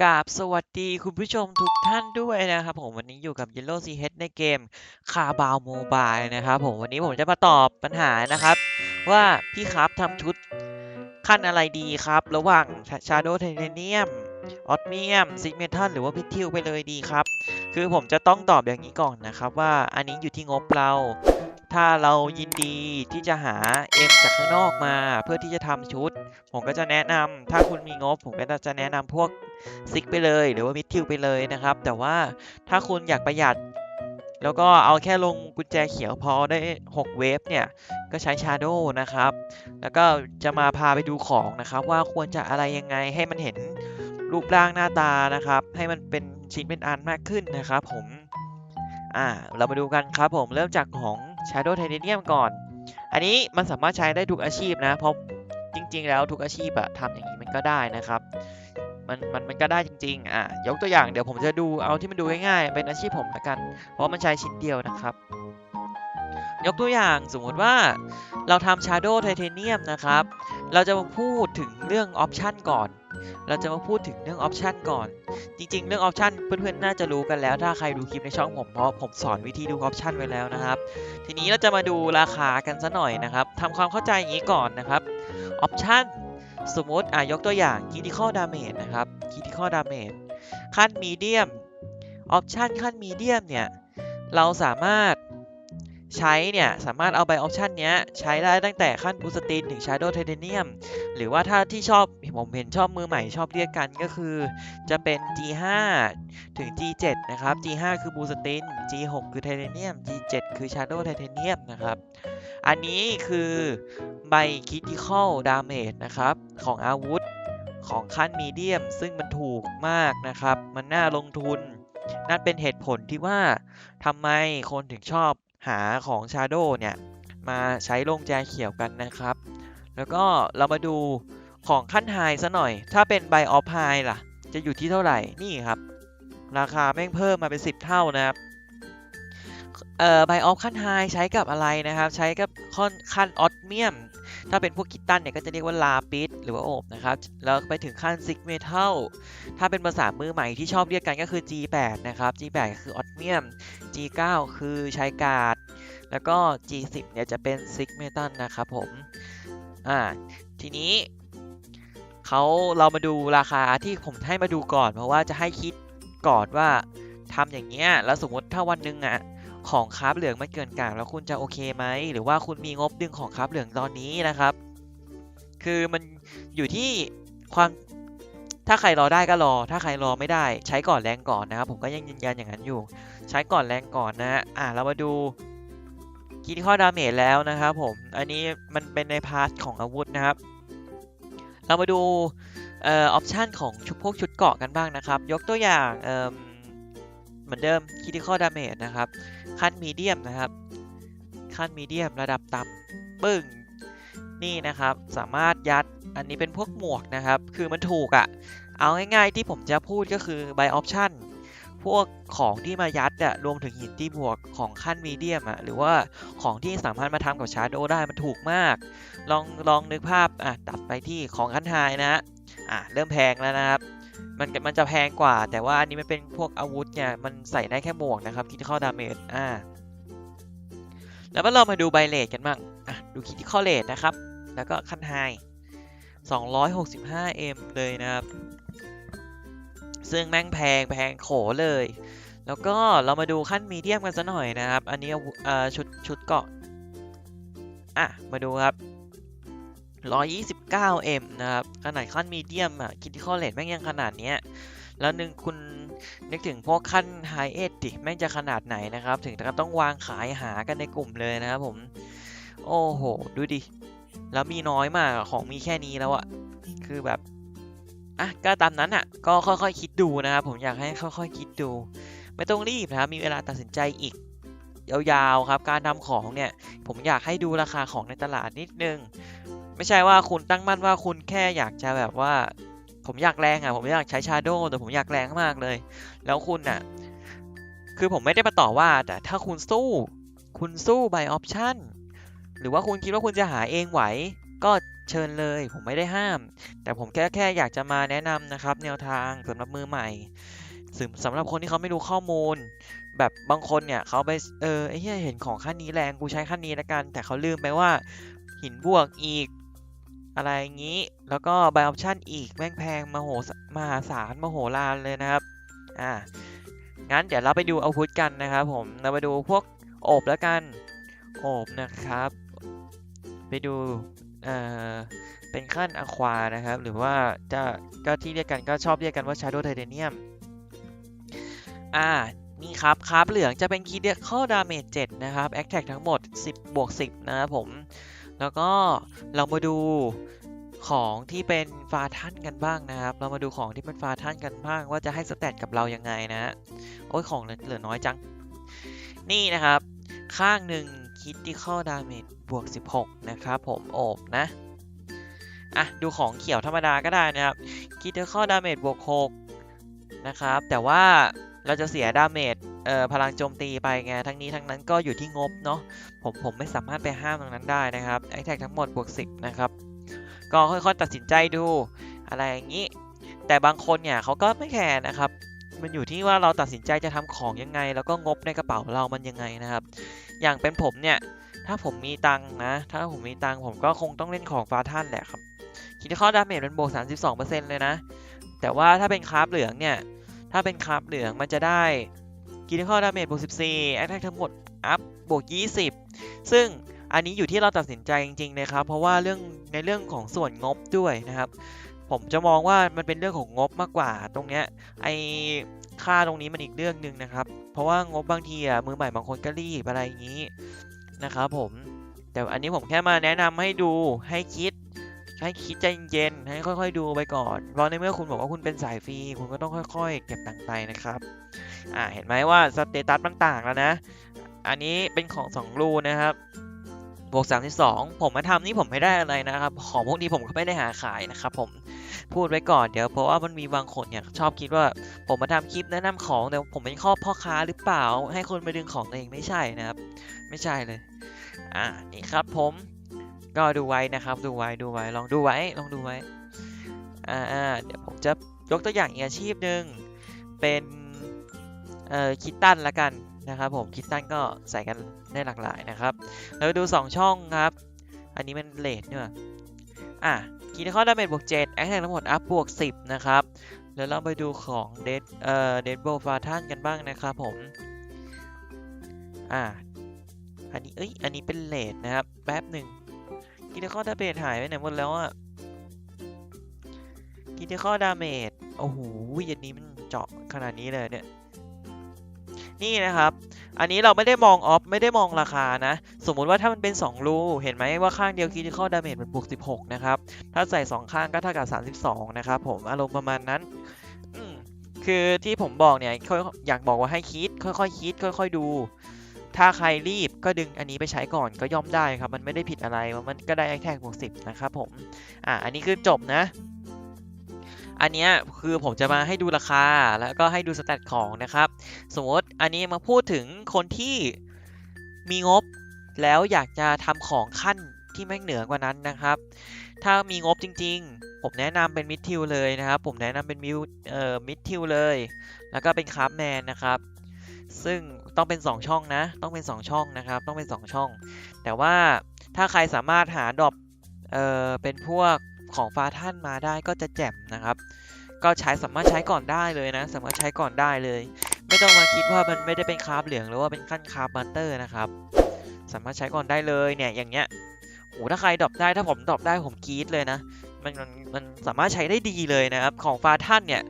กราบสวัสดีคุณผู้ชมทุกท่านด้วยนะครับผมวันนี้อยู่กับ Yellow CH ในเกม c a r b a o Mobile นะครับผมวันนี้ผมจะมาตอบปัญหานะครับ ว่าพี่ครับทำชุดขั้นอะไรดีครับ ระหว่าง Shadow Titanium o s m i u m s i g m e t a l หรือว่า p i t i l ไปเลยดีครับ คือผมจะต้องตอบอย่างนี้ก่อนนะครับ ว่าอันนี้อยู่ที่งบเรา ถ้าเรายินดีที่จะหา M จากข้างนอกมา เพื่อที่จะทำชุด ผมก็จะแนะนำถ้าคุณมีงบ ผมก็จะแนะนำพวก ซิกไปเลยหรือว่ามิดทิวไปเลยนะครับ แต่ว่าถ้าคุณอยากประหยัด แล้วก็เอาแค่ลงกุญแจเขียวพอได้ 6 เวฟเนี่ย ก็ใช้ Shadow นะครับ แล้วก็จะมาพาไปดูของนะครับ ว่าควรจะอะไรยังไงให้มันเห็นรูปร่างหน้าตานะครับ ให้มันเป็นชิ้นเป็นอันมากขึ้นนะครับผมอ่าเรามาดูกันครับผมเริ่มจากของ Shadow Titanium ก่อน อันนี้มันสามารถใช้ได้ทุกอาชีพนะ เพราะจริงๆ แล้วทุกอาชีพอะทำอย่างนี้มันก็ได้นะครับ มันมันมันก็ได้จริงๆ อะ ยกตัวอย่างเดี๋ยวผมจะดูเอาที่มันดูง่ายๆ เป็นอาชีพผมละกัน เพราะมันใช้ชิ้นเดียวนะครับ ยกตัวอย่างสมมติว่าเราทำ Shadow Titanium นะครับ เราจะมาพูดถึงเรื่องออปชันก่อน เราจะมาพูดถึงเรื่องออปชันก่อน จริงๆ เรื่องออปชันเพื่อนๆ น่าจะรู้กันแล้ว ถ้าใครดูคลิปในช่องผมเพราะผมสอนวิธีดูออปชันไว้แล้วนะครับ ทีนี้เราจะมาดูราคากันซะหน่อยนะครับทำความเข้าใจอย่างนี้ก่อนนะครับออปชัน สมมติอะยกตัวอย่าง critical damage นะครับ critical damage ขั้น medium ออปชันขั้น medium เนี่ย เราสามารถใช้เนี่ย สามารถเอาไปออปชันเนี้ย ใช้ได้ตั้งแต่ขั้นบูสตินถึง Shadow Titanium หรือว่าถ้าที่ชอบผมเห็นชอบมือใหม่ชอบเรียกกันก็คือ จะเป็น G5 ถึง G7 นะครับ G5 คือบูสติน G6 คือ Titanium G7 คือ Shadow Titanium นะครับ อันนี้คือ ใบ Critical Damage นะครับ ของอาวุธของขั้นมีเดียม ซึ่งมันถูกมากนะครับ มันน่าลงทุน นั่นเป็นเหตุผลที่ว่าทำไมคนถึงชอบหาของ Shadow เนี่ย มาใช้ลงแจเขียวกันนะครับ แล้วก็เรามาดูของขั้นไฮซะหน่อย ถ้าเป็นใบออฟไฮล่ะ จะอยู่ที่เท่าไหร่ นี่ครับ ราคาแม่งเพิ่มมาเป็น 10 เท่านะครับ เอ่อใบออฟขั้นไฮใช้กับอะไรนะครับ ใช้กับค่อนขั้นออสเมียม ถ้าเป็นพวกกิตตันเนี่ยก็จะเรียกว่าลาปิสหรือว่าโอบนะครับ แล้วไปถึงขั้นซิกเมทัล ถ้าเป็นภาษามือใหม่ที่ชอบเรียกกันก็คือ G8 นะครับ G8 ก็คือออสเมียม G9 คือใช้กาด แล้วก็ G10 เนี่ยจะเป็นซิกเมทัลนะครับผม อ่า ทีนี้เขาเรามาดูราคาที่ผมให้มาดูก่อน เพราะว่าจะให้คิดก่อนว่าทำอย่างเงี้ย แล้วสมมติถ้าวันหนึ่งอะ ของคราฟเหลืองมันเกินกลางแล้วคุณจะโอเคไหมหรือว่าคุณมีงบดึงของคราฟเหลืองตอนนี้นะครับ คือมันอยู่ที่ความถ้าใครรอได้ก็รอ ถ้าใครรอไม่ได้ใช้ก่อนแรงก่อนนะครับ ผมก็ยังยืนยันอย่างนั้นอยู่ ใช้ก่อนแรงก่อนนะฮะอะเรามาดูคิดข้อดาเมจแล้วนะครับผม อันนี้มันเป็นในพาร์ทของอาวุธนะครับ เรามาดูเอ่อออปชันของชุดพวกชุดเกาะกันบ้างนะครับ ยกตัวอย่างเอ่ มือนเดิม critical damage นะครับ ขั้นมีเดียมนะครับ ขั้นมีเดียมระดับต่ำปึ้งนี่นะครับ สามารถยัดอันนี้เป็นพวกหมวกนะครับ คือมันถูกอะ่ะ เอาง่ายๆที่ผมจะพูดก็คือ by option พวกของที่มายัดอะรวมถึงหินที่บวกของขั้นมีเดียมอะหรือว่าของที่สามารถมาทำกับชาร์โดได้มันถูกมาก ลองลองนึกภาพอะตัดไปที่ของขั้นไฮนะฮะอะเริ่มแพงแล้วนะครับ มันมันจะแพงกว่า แต่ว่าอันนี้มันเป็นพวกอาวุธเนี่ยมันใส่ได้แค่หมวกนะครับ critical damage อ่าแล้วเรามาดูใบเลทกันบ้างอะดู critical rate นะครับ แล้วก็ขั้นไฮ 265m เลยนะครับ ซึ่งแม่งแพงแพงโขเลย แล้วก็เรามาดูขั้นมีเดียมกันสัหน่อยนะครับ อันนี้ชุดชุดเกาะอะมาดูครับ 129m นะครับ ขนาดขั้นมีเดียมอะ critical rate แม่งยังขนาดเนี้ยแล้วนึงคุณนึกถึงพวกขั้น high edge ดิแม่งจะขนาดไหนนะครับ ถึงกับต้องวางขายหากันในกลุ่มเลยนะครับผม โอ้โห ดูดิ แล้วมีน้อยมากของมีแค่นี้แล้วอะคือแบบ อะ ก็ตามนั้นอะก็ค่อยๆคิดดูนะครับผมอยากให้ค่อยๆคิดดู ไม่ต้องรีบนะครับ มีเวลาตัดสินใจอีกยาวๆครับ การทำของเนี่ย ผมอยากให้ดูราคาของในตลาดนิดนึง ไม่ใช่ว่าคุณตั้งมั่นว่าคุณแค่อยากจะแบบว่า ผมอยากแรงอะ ผมอยากใช้ชาโดแต่ผมอยากแรงมากเลย แล้วคุณอะ คือผมไม่ได้มาต่อว่า แต่ถ้าคุณสู้ คุณสู้ by option หรือว่าคุณคิดว่าคุณจะหาเองไหว ก็เชิญเลย ผมไม่ได้ห้าม แต่ผมแค่แค่อยากจะมาแนะนำนะครับ แนวทางสำหรับมือใหม่สำหรับคนที่เขาไม่รู้ข้อมูล แบบบางคนเนี่ยเขาไปเออไอ้เหี้ยเห็นของขั้นนี้แรงกูใช้ขั้นนี้ล้วกัน แต่เขาลืมไปว่าหินบวกอีก อะไรอย่างนี้ แล้วก็ไบออปชั่นอีกแม่งแพงมโหมหาศาลมโหฬารเลยนะครับอ่างั้นเดี๋ยวเราไปดูเอาวุธกันนะครับผมเราไปดูพวกโอบแล้วกันโอบนะครับ ไปดูเอ่อเป็นขั้นอควานะครับ หรือว่าจะก็ที่เรียกกันก็ชอบเรียกกันว่า Shadow Titanium อ่านี่ครับคราฟเหลืองจะเป็นคีเดียข้อดาเมจ7นะครับแอคแท็กทั้งหมด 10บวก10 นะครับผม แล้วก็เรามาดูของที่เป็นฟาท่านกันบ้างนะครับ เรามาดูของที่เป็นฟาท่านกันบ้าง ว่าจะให้สเตตกับเรายังไงนะฮะโอ้ยของเหลือเหลือน้อยจัง นี่นะครับ ข้างหนึ่งคิดที่ข้อดาเมจบวก 16 นะครับผมโอบนะ อะ ดูของเขียวธรรมดาก็ได้นะครับคิดที่ข้อดาเมจบวก 6 นะครับ แต่ว่า เราจะเสียดาเมจเอ่อพลังโจมตีไปไงทั้งนี้ทั้งนั้นก็อยู่ที่งบเนาะผมผมไม่สามารถไปห้ามตรงนั้นได้นะครับไอแท็กทั้งหมดบวก10นะครับก็ค่อยๆตัดสินใจดูอะไรอย่างนี้ แต่บางคนเนี่ยเขาก็ไม่แคร์นะครับ มันอยู่ที่ว่าเราตัดสินใจจะทำของยังไง แล้วก็งบในกระเป๋าเรามันยังไงนะครับ อย่างเป็นผมเนี่ยถ้าผมมีตังนะ ถ้าผมมีตังผมก็คงต้องเล่นของฟ้าท่านแหละครับคิดข้อดาเมจมันบวก32%เลยนะ แต่ว่าถ้าเป็นคราฟเหลืองเนี่ย ถ้าเป็นคราฟเหลืองมันจะได้คิดข้อดาเมจบวก14แอคแท็กทั้งหมดอัพบวก 20 ซึ่งอันนี้อยู่ที่เราตัดสินใจจริงๆนะครับ เพราะว่าเรื่องในเรื่องของส่วนงบด้วยนะครับ ผมจะมองว่ามันเป็นเรื่องของงบมากกว่าตรงเนี้ยไอค่าตรงนี้มันอีกเรื่องหนึ่งนะครับ เพราะว่างบบางทีอะมือใหม่บางคนก็รีบอะไรอย่างนี้นะครับผมแต่อันนี้ผมแค่มาแนะนำให้ดูให้คิด ให้คิดใจเย็นให้ค่อย ๆ ดูไปก่อนเพราะในเมื่อคุณบอกว่าคุณเป็นสายฟรีคุณก็ต้องค่อย ๆ เก็บตังค์ไปนะครับอ่าเห็นไหมว่าสเตตัสมันต่างแล้วนะ อันนี้เป็นของ 2 รูนะครับบวก32 ผมมาทำนี่ผมไม่ได้อะไรนะครับของพวกนี้ผมก็ไม่ได้หาขายนะครับผมพูดไว้ก่อนเดี๋ยวเพราะว่ามันมีบางคนเนี่ยชอบคิดว่าผมมาทำคลิปแนะนำของแต่ผมเป็นข้อพ่อค้าหรือเปล่า ให้คนไปดึงของตัวเองไม่ใช่นะครับ ไม่ใช่เลย อ่านี่ครับผม ก็ดูไว้นะครับ ดูไว้ดูไว้ ลองดูไว้ ลองดูไว้ อ่าเดี๋ยวผมจะยกตัวอย่างอีกอาชีพหนึ่งเป็นเอ่อคิตตันละกันนะครับผมคิตตันก็ใส่กันได้หลากหลายนะครับแล้วดู 2 ช่องครับ อันนี้มันเลทเนี่ยอะคีย์ข้อดาเมจบวก7แอคแทกทั้งหมดอัพบวก 10 นะครับแล้วเราไปดูของเดดเอ่อเดดโบฟาทันกันบ้างนะครับผมอ่าอันนี้เอ้ยอันนี้เป็นเลทนะครับแป๊บหนึ่ง คีย์ข้อดาเมจหายไปไหนหมดแล้วอะคีย์ข้อดาเมจโอ้โหอันนี้มันเจาะขนาดนี้เลยเนี่ยนี่นะครับ อันนี้เราไม่ได้มองออฟไม่ได้มองราคานะ สมมุติว่าถ้ามันเป็น 2 รูเห็นไหมว่าข้างเดียว critical damage มันบวก 16 นะครับ ถ้าใส่ 2 ข้างก็เท่ากับ 32 นะครับผม อารมณ์ประมาณนั้น คือที่ผมบอกเนี่ยค่อยอยากบอกว่าให้คิด ค่อยๆ คิด ค่อย ๆ ดู ถ้าใครรีบ ก็ดึงอันนี้ไปใช้ก่อนก็ย่อมได้ครับ มันไม่ได้ผิดอะไรมันก็ได้ attack บวก10นะครับผมอ่าอันนี้คือจบนะอันเนี้ยคือผมจะมาให้ดูราคาแล้วก็ให้ดูสแตทของนะครับ สมมติอันนี้มาพูดถึงคนที่มีงบแล้วอยากจะทำของขั้นที่แม่งเหนือกว่านั้นนะครับ ถ้ามีงบจริงๆ ผมแนะนำเป็นมิดทิวเลยนะครับ ผมแนะนำเป็นมิวเอ่อมิดทิวเลย แล้วก็เป็นคราฟแมนนะครับ ซึ่ง ต้องเป็น 2 ช่องนะ ต้องเป็น 2 ช่องนะครับ ต้องเป็น 2 ช่อง แต่ว่าถ้าใครสามารถหาดอปเอ่อเป็นพวกของฟ้าท่านมาได้ก็จะแจ่มนะครับ ก็ใช้สามารถใช้ก่อนได้เลยนะ สามารถใช้ก่อนได้เลย ไม่ต้องมาคิดว่ามันไม่ได้เป็นคราฟเหลืองหรือว่าเป็นขั้นคราฟมาสเตอร์นะครับ สามารถใช้ก่อนได้เลยเนี่ยอย่างเงี้ยโอ้ถ้าใครดรอปได้ถ้าผมดรอปได้ผมกรี๊ดเลยนะ มันมันมันสามารถใช้ได้ดีเลยนะครับ ของฟ้าท่านเนี่ย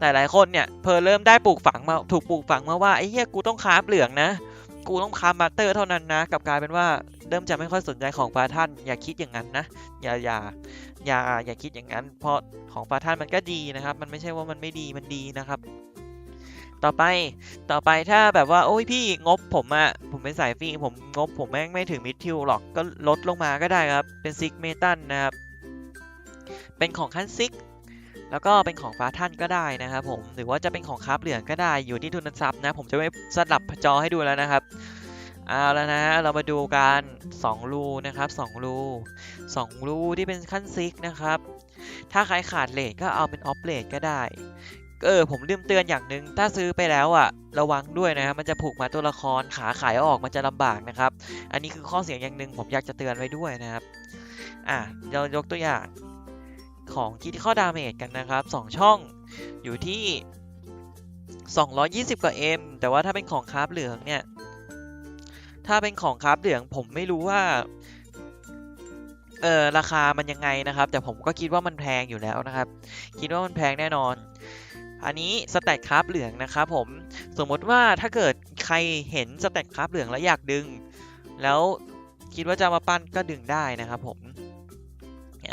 หลายคนเนี่ยเพอเริ่มได้ปลูกฝังมาถูกปลูกฝังมาว่าไอ้เหี้ยกูต้องคราเหลืองนะ กูต้องครามาเตอร์เท่านั้นนะกับกลายเป็นว่าเริ่มจะไม่ค่อยสนใจของฟ้าท่าน อย่าคิดอย่างนั้นนะอย่าอย่าอย่าอย่าคิดอย่างนั้น เพราะของฟ้าท่านมันก็ดีนะครับ มันไม่ใช่ว่ามันไม่ดีมันดีนะครับ ต่อไปต่อไปถ้าแบบว่าโอ้ยพี่งบผมอะผมเป็นสายฟรีผมงบผมแม่งไม่ถึงมิดทิวหรอกก็ลดลงมาก็ได้ครับเป็นซิกเมตันนะครับเป็นของขั้นซิก แล้วก็เป็นของฟ้าท่านก็ได้นะครับผมหรือว่าจะเป็นของคราฟเหลืองก็ได้อยู่ที่ทุนทรัพย์นะ ผมจะไม่สลับจอให้ดูแล้วนะครับเอาแล้วนะฮะเรามาดูกัน2รูนะครับ2รู2รูที่เป็นขั้นซิกนะครับ ถ้าใครขาดเลทก็เอาเป็นออฟเลทก็ได้เออผมลืมเตือนอย่างหนึ่งถ้าซื้อไปแล้วอะ ระวังด้วยนะครับมันจะผูกมาตัวละครขาขายออกมันจะลำบากนะครับ อันนี้คือข้อเสียอย่างหนึ่งผมอยากจะเตือนไว้ด้วยนะครับ อะเรายกตัวอย่าง ของคิดข้อดาเมจกันนะครับ 2 ช่องอยู่ที่ 220 กว่า M แต่ว่าถ้าเป็นของคราฟเหลืองเนี่ย ถ้าเป็นของคราฟเหลืองผมไม่รู้ว่าเออราคามันยังไงนะครับ แต่ผมก็คิดว่ามันแพงอยู่แล้วนะครับ คิดว่ามันแพงแน่นอน อันนี้สแต็กคราฟเหลืองนะครับผมสมมติว่าถ้าเกิดใครเห็นสแต็กคราฟเหลืองแล้วอยากดึง แล้วคิดว่าจะมาปั้นก็ดึงได้นะครับผม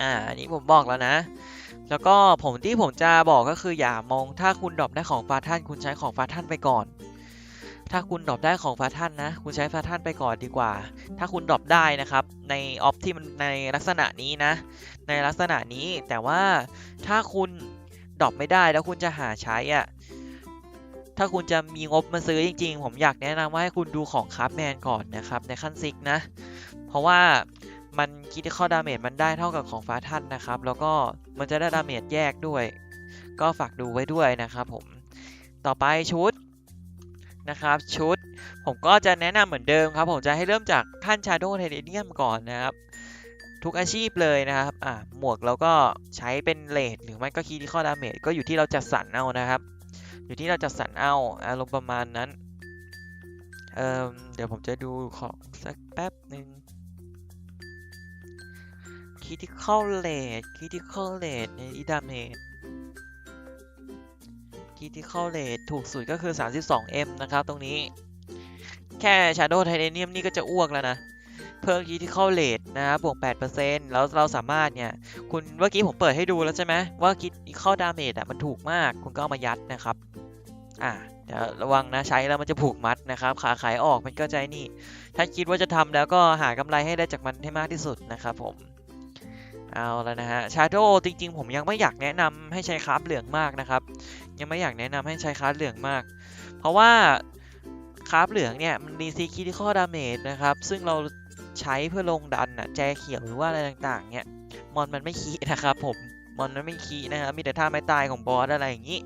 อ่าอันนี้ผมบอกแล้วนะ แล้วก็ผมที่ผมจะบอกก็คืออย่ามองถ้าคุณดรอปได้ของฟาท่านคุณใช้ของฟาท่านไปก่อน ถ้าคุณดรอปได้ของฟาท่านนะ คุณใช้ฟาท่านไปก่อนดีกว่า ถ้าคุณดรอปได้นะครับ ในออฟที่มันในลักษณะนี้นะ ในลักษณะนี้แต่ว่าถ้าคุณดรอปไม่ได้แล้วคุณจะหาใช้อะถ้าคุณจะมีงบมาซื้อจริงๆ ผมอยากแนะนำว่าให้คุณดูของคราฟแมนก่อนนะครับในขั้นซิกนะ เพราะว่า มันคิดข้อดาเมจมันได้เท่ากับของฟ้าท่านนะครับ แล้วก็มันจะได้ดาเมจแยกด้วย ก็ฝากดูไว้ด้วยนะครับผมต่อไปชุดนะครับชุดผมก็จะแนะนำเหมือนเดิมครับ ผมจะให้เริ่มจากขั้น Shadow Titanium ก่อนนะครับ ทุกอาชีพเลยนะครับอ่าหมวกเราก็ใช้เป็นเลทหรือไม่ก็คีที่ข้อดาเมจก็อยู่ที่เราจัดสรรเอานะครับ อยู่ที่เราจัดสรรเอาอารมณ์ประมาณนั้นเอ่อเดี๋ยวผมจะดูของสักแป๊บหนึ่ง critical rate critical rate ใน damage critical rate ถูกสุดก็คือ 32m นะครับ ตรงนี้ แค่ shadow titanium นี่ก็จะอ้วกแล้วนะ เพิ่ม critical rate นะครับบวก 8%แล้วเราสามารถเนี่ย คุณเมื่อกี้ผมเปิดให้ดูแล้วใช่ไหมว่า critical damage อะมันถูกมาก คุณก็เอามายัดนะครับ อ่าเดี๋ยวระวังนะใช้แล้วมันจะผูกมัดนะครับ ขาขายออกมันก็ใจนี่ ถ้าคิดว่าจะทำแล้วก็หากำไรให้ได้จากมันให้มากที่สุดนะครับผม เอาแล้วนะฮะ Shadow จริง ๆ ผมยังไม่อยากแนะนำให้ใช้คราฟเหลืองมากนะครับ ยังไม่อยากแนะนำให้ใช้คราฟเหลืองมาก เพราะว่าคราฟเหลืองเนี่ยมันรีซีคิที่ข้อดาเมจนะครับ ซึ่งเราใช้เพื่อลงดันอะแจเขียวหรือว่าอะไรต่างๆ เนี่ยมอนมันไม่คีนะครับผมมอนมันไม่คีนะครับมีแต่ท่าไม้ตายของบอสอะไรอย่างนี้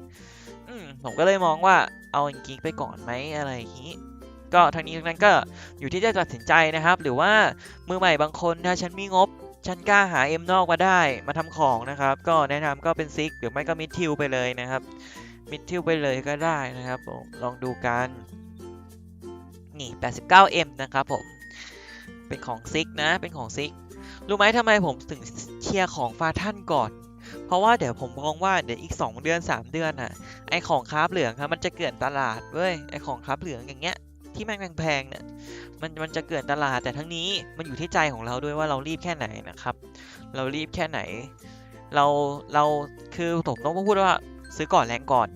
อืมผมก็เลยมองว่าเอาอย่างกี้ไปก่อนไหมอะไรอย่างนี้ก็ทั้งนี้ทั้งนั้นก็อยู่ที่จะตัดสินใจนะครับ หรือว่ามือใหม่บางคนถ้าฉันมีงบ ฉันกล้าหาเอ็มนอกมาได้มาทำของนะครับ ก็แนะนำก็เป็นซิกหรือไม่ก็มิดทิวไปเลยนะครับ มิดทิวไปเลยก็ได้นะครับ ลองดูกันนี่ 89M นะครับผม เป็นของซิกนะ เป็นของซิก รู้ไหมทำไมผมถึงเชียร์ของฟาท่านก่อน เพราะว่าเดี๋ยวผมมองว่าเดี๋ยวอีก 2 เดือน 3 เดือนอะ ไอของคราฟเหลืองครับมันจะเกลื่อนตลาดเว้ย ไอของคราฟเหลืองอย่างเงี้ย ที่แม่งแพงๆเนี่ยมันมันจะเกลื่อนตลาดแต่ทั้งนี้มันอยู่ที่ใจของเราด้วยว่าเรารีบแค่ไหนนะครับ เรารีบแค่ไหน เราเราคือผมต้องพูดว่าซื้อก่อนแรงก่อน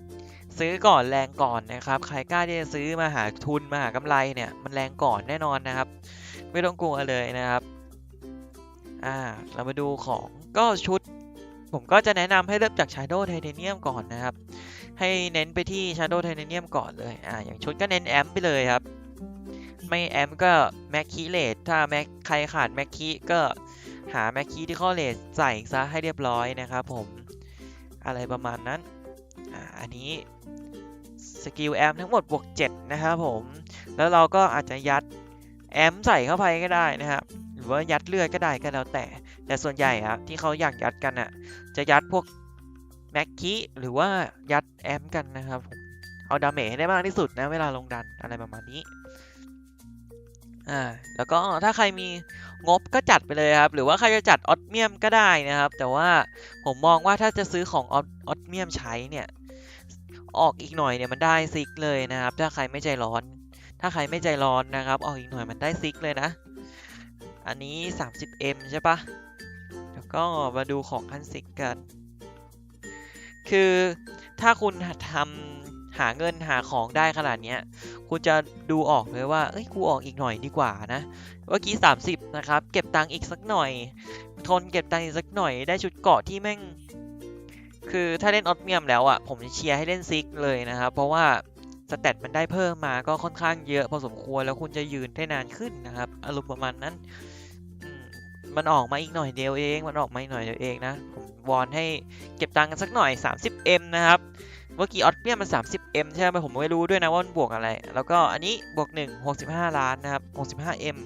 ซื้อก่อนแรงก่อนนะครับ ใครกล้าที่จะซื้อมาหาทุนมาหากำไรเนี่ยมันแรงก่อนแน่นอนนะครับ ไม่ต้องกลัวเลยนะครับอ่าเรามาดูของก็ชุด ผมก็จะแนะนำให้เริ่มจาก Shadow Titanium ก่อนนะครับ ให้เน้นไปที่ Shadow Titanium ก่อนเลยอ่าอย่างชุดก็เน้นแอมไปเลยครับ ไม่แอมก็แม็กคีเลตถ้าแม็กใครขาดแม็กคีก็หาแม็กคีที่ข้อเลสใส่ซะให้เรียบร้อยนะครับผมอะไรประมาณนั้นอ่าอันนี้สกิลแอมทั้งหมดบวก 7 นะครับผม แล้วเราก็อาจจะยัดแอมใส่เข้าไปก็ได้นะครับ หรือว่ายัดเลือดก็ได้ก็แล้วแต่ แต่ส่วนใหญ่อะที่เขาอยากยัดกันอะจะยัดพวก แม็กคีหรือว่ายัดแอมกันนะครับผมเอาดาเมจให้ได้มากที่สุดนะ เวลาลงดันอะไรประมาณนี้อ่าแล้วก็ถ้าใครมีงบก็จัดไปเลยครับ หรือว่าใครจะจัดออตเมียมก็ได้นะครับ แต่ว่าผมมองว่าถ้าจะซื้อของออตเมียมใช้เนี่ย ออกอีกหน่อยเนี่ยมันได้ซิกเลยนะครับ ถ้าใครไม่ใจร้อน ถ้าใครไม่ใจร้อนนะครับ ออกอีกหน่อยมันได้ซิกเลยนะ อันนี้ 30m ใช่ปะแล้วก็มาดูของขั้นซิกกัน คือถ้าคุณทำหาเงินหาของได้ขนาดเนี้ยคุณจะดูออกเลยว่าเอ้ยกูออกอีกหน่อยดีกว่านะเมื่อกี้ 30 นะครับ เก็บตังค์อีกสักหน่อย ทนเก็บตังค์อีกสักหน่อยได้ชุดเกาะที่แม่ง คือถ้าเล่นออตเมียมแล้วอะผมเชียร์ให้เล่นซิกเลยนะครับ เพราะว่าสเตตมันได้เพิ่มมาก็ค่อนข้างเยอะพอสมควรแล้วคุณจะยืนได้นานขึ้นนะครับอารมณ์ประมาณนั้น มันออกมาอีกหน่อยเดียวเอง มันออกมาอีกหน่อยเดียวเองนะ ผมวอนให้เก็บตังค์กันสักหน่อย 30M นะครับ เมื่อกี้ออสเปียมัน 30M ใช่ไหมผมไม่รู้ด้วยนะว่ามันบวกอะไร แล้วก็อันนี้บวก 1 65 ล้านนะครับ 65M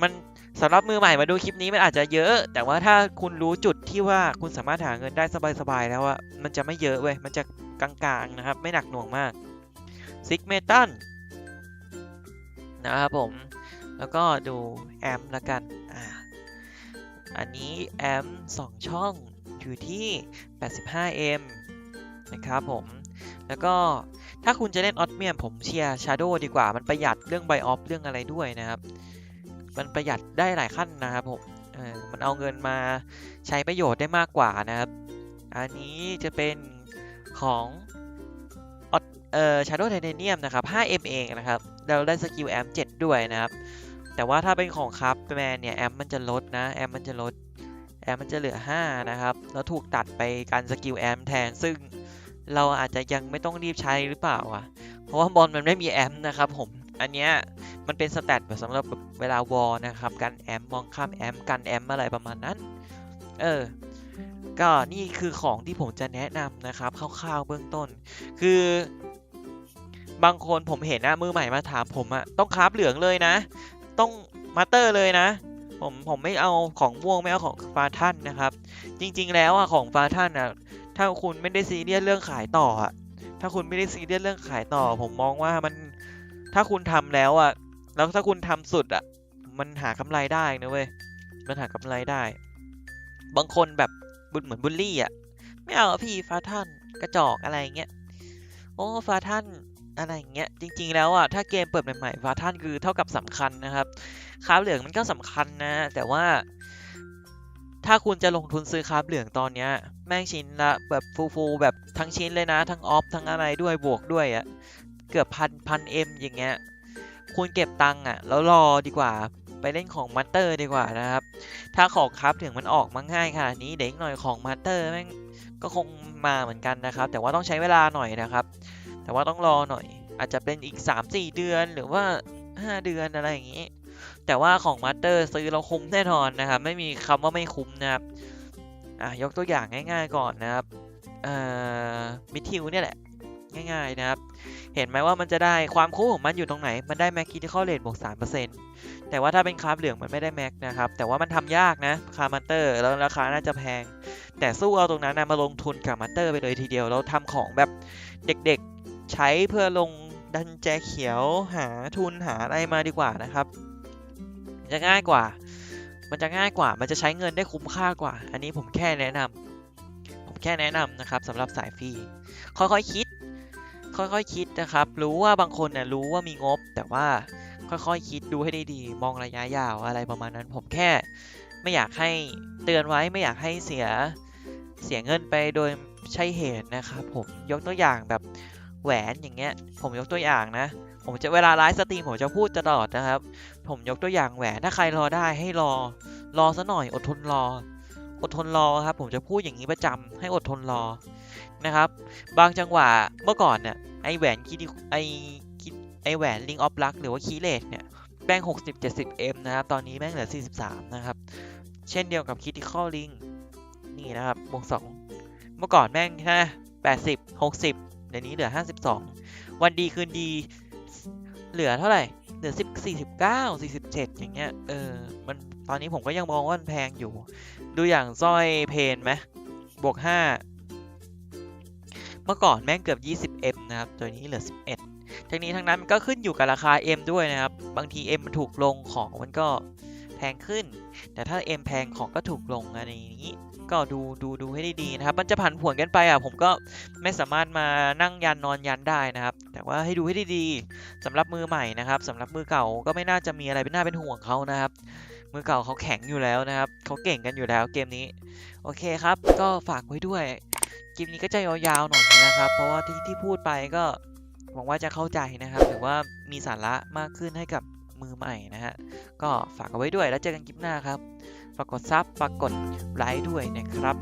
มันสำหรับมือใหม่มาดูคลิปนี้มันอาจจะเยอะ แต่ว่าถ้าคุณรู้จุดที่ว่าคุณสามารถหาเงินได้สบายๆแล้วอะมันจะไม่เยอะเว้ย มันจะกลางๆนะครับ ไม่หนักหน่วงมากซิกเมตันนะครับผม แล้วก็ดูแอมละกัน อันนี้แอมป์2ช่องอยู่ที่ 85M นะครับผม แล้วก็ถ้าคุณจะเล่นออ t เมียมผมเชียร์ชาร์โดดีกว่า มันประหยัดเรื่องไบออฟเรื่องอะไรด้วยนะครับ มันประหยัดได้หลายขั้นนะครับผมมันเอาเงินมาใช้ประโยชน์ได้มากกว่านะครับ อันนี้จะเป็นของออเอ่อชาโดไทเทเนียมนะครับ 5M เองนะครับ เราได้สกิลแอม7ด้วยนะครับ แต่ว่าถ้าเป็นของคัพแมนเนี่ยแอมมันจะลดนะแอมมันจะลดแอมมันจะเหลือ 5 นะครับ แล้วถูกตัดไปการสกิลแอมแทน ซึ่งเราอาจจะยังไม่ต้องรีบใช้หรือเปล่าอะ เพราะว่าบอลมันไม่มีแอมนะครับผม อันเนี้ยมันเป็นสแตทแบบสำหรับแบบเวลาวอลนะครับกันแอมมองข้ามแอมกันแอมอะไรประมาณนั้น เออ ก็นี่คือของที่ผมจะแนะนำนะครับคร่าวๆเบื้องต้น คือบางคนผมเห็นนะมือใหม่มาถามผมอะต้องคราฟเหลืองเลยนะ ต้องมาเตอร์เลยนะ ผมผมไม่เอาของม่วงไม่เอาของฟาท่านนะครับ จริง ๆ แล้วอะของฟาท่านอะถ้าคุณไม่ได้ซีเรียสเรื่องขายต่ออะถ้าคุณไม่ได้ซีเรียสเรื่องขายต่อ ผมมองว่ามันถ้าคุณทำแล้วอะแล้วถ้าคุณทำสุดอะมันหากำไรได้นะเว้ยมันหากำไรได้ บางคนแบบบุญเหมือนบุลลี่อะไม่เอาพี่ฟาท่านกระจอกอะไรเงี้ยโอ้ฟาท่าน อะไรอย่างเงี้ยจริง ๆ แล้วอะถ้าเกมเปิดใหม่ๆฟาท่านคือเท่ากับสำคัญนะครับคราฟเหลืองมันก็สำคัญนะ แต่ว่า ถ้าคุณจะลงทุนซื้อคราฟเหลืองตอนเนี้ย แม่งชิ้นละแบบฟูๆแบบทั้งชิ้นเลยนะ ทั้งออฟทั้งอะไรด้วยบวกด้วยอะ่ะเกือบพันพันเอ็มอย่างเงี้ยคุณเก็บตังค์อะ แล้วรอดีกว่าไปเล่นของมาสเตอร์ดีกว่านะครับ ถ้าของคราฟเหลืองมันออกมาง่ายขนาดนี้เดี๋ยวอีกหน่อยของมาสเตอร์แม่งก็คงมาเหมือนกันนะครับ แต่ว่าต้องใช้เวลาหน่อยนะครับ แต่ว่าต้องรอหน่อย อาจจะเป็นอีก 3-4 เดือนหรือว่า 5 เดือนอะไรอย่างนี้ แต่ว่าของมาสเตอร์ซื้อเราคุ้มแน่นอนนะครับไม่มีคำว่าไม่คุ้มนะครับอะยกตัวอย่างง่าย ๆ ก่อนนะครับเอ่อมิทิวเนี่ยแหละ ง่ายๆนะครับ เห็นไหมว่ามันจะได้ความคุ้มของมันอยู่ตรงไหน มันได้แม็กคิดที่ข้อเลทบวก3%แต่ว่าถ้าเป็นคราฟเหลืองมันไม่ได้แม็กนะครับ แต่ว่ามันทำยากนะคาร์มาเตอร์แล้วราคาน่าจะแพง แต่สู้เอาตรงนั้นนะมาลงทุนกับมาสเตอร์ไปเลยทีเดียวแล้วทำของแบบเด็กๆ ใช้เพื่อลงดันแจเขียวหาทุนหาอะไรมาดีกว่านะครับ จะง่ายกว่า มันจะง่ายกว่า มันจะใช้เงินได้คุ้มค่ากว่า อันนี้ผมแค่แนะนำผมแค่แนะนำนะครับสำหรับสายฟรีค่อยๆคิด ค่อยๆคิดนะครับ รู้ว่าบางคนเนี่ยรู้ว่ามีงบ แต่ว่าค่อยๆคิดดูให้ดีๆมองระยะยาวอะไรประมาณนั้น ผมแค่ไม่อยากให้เตือนไว้ไม่อยากให้เสียเสียเงินไปโดยใช่เหตุนะครับ ผมยกตัวอย่างแบบ แหวนอย่างเงี้ย ผมยกตัวอย่างนะ ผมจะเวลาไลฟ์สตรีมผมจะพูดตลอดนะครับ ผมยกตัวอย่างแหวนถ้าใครรอได้ให้รอ รอซะหน่อยอดทนรอ อดทนรอครับ ผมจะพูดอย่างนี้ประจำให้อดทนรอนะครับ บางจังหวะเมื่อก่อนเนี่ยไอแหวนคีไอคิไอแหวนลิงออฟลักหรือว่าคีเลตเนี่ยแม่ง60 70 m นะครับ ตอนนี้แม่งเหลือ 43 นะครับ เช่นเดียวกับคิติคอลลิงนี่นะครับบวก2เมื่อก่อนแม่งแค่80 60 เดี๋ยวนี้เหลือ 52 วันดีคืนดี เหลือเท่าไหร่ เหลือ 10 49 47 อย่างเงี้ย เออ มัน ตอนนี้ผมก็ยังมองว่ามันแพงอยู่ ดูอย่างสร้อยเพนไหมบวก 5 เมื่อก่อนแม่งเกือบ 20M นะครับ ตัวนี้เหลือ 11 ทั้งนี้ทั้งนั้นมันก็ขึ้นอยู่กับราคา M ด้วยนะครับ บางที M มันถูกลงของมันก็ แพงขึ้น แต่ถ้า M แพงของก็ถูกลงอะไรอย่างนี้ ก็ดูดูดูให้ดีๆนะครับ มันจะผันผวนกันไปอะผมก็ไม่สามารถมานั่งยันนอนยันได้นะครับ แต่ว่าให้ดูให้ดีๆสำหรับมือใหม่นะครับสำหรับมือเก่าก็ไม่น่าจะมีอะไรเป็นหน่าเป็นห่วงเขานะครับมือเก่าเขาแข็งอยู่แล้วนะครับเขาเก่งกันอยู่แล้วเกมนี้ โอเคครับ ก็ฝากไว้ด้วยเกมนี้ก็จะยาวๆหน่อยนะครับ เพราะว่าที่ที่พูดไปก็หวังว่าจะเข้าใจนะครับ หรือว่ามีสาระมากขึ้นให้กับ มือใหม่นะฮะ ก็ฝากเอาไว้ด้วยแล้วเจอกันคลิปหน้าครับ ฝากกดซับฝากกดไลค์ด้วยนะครับ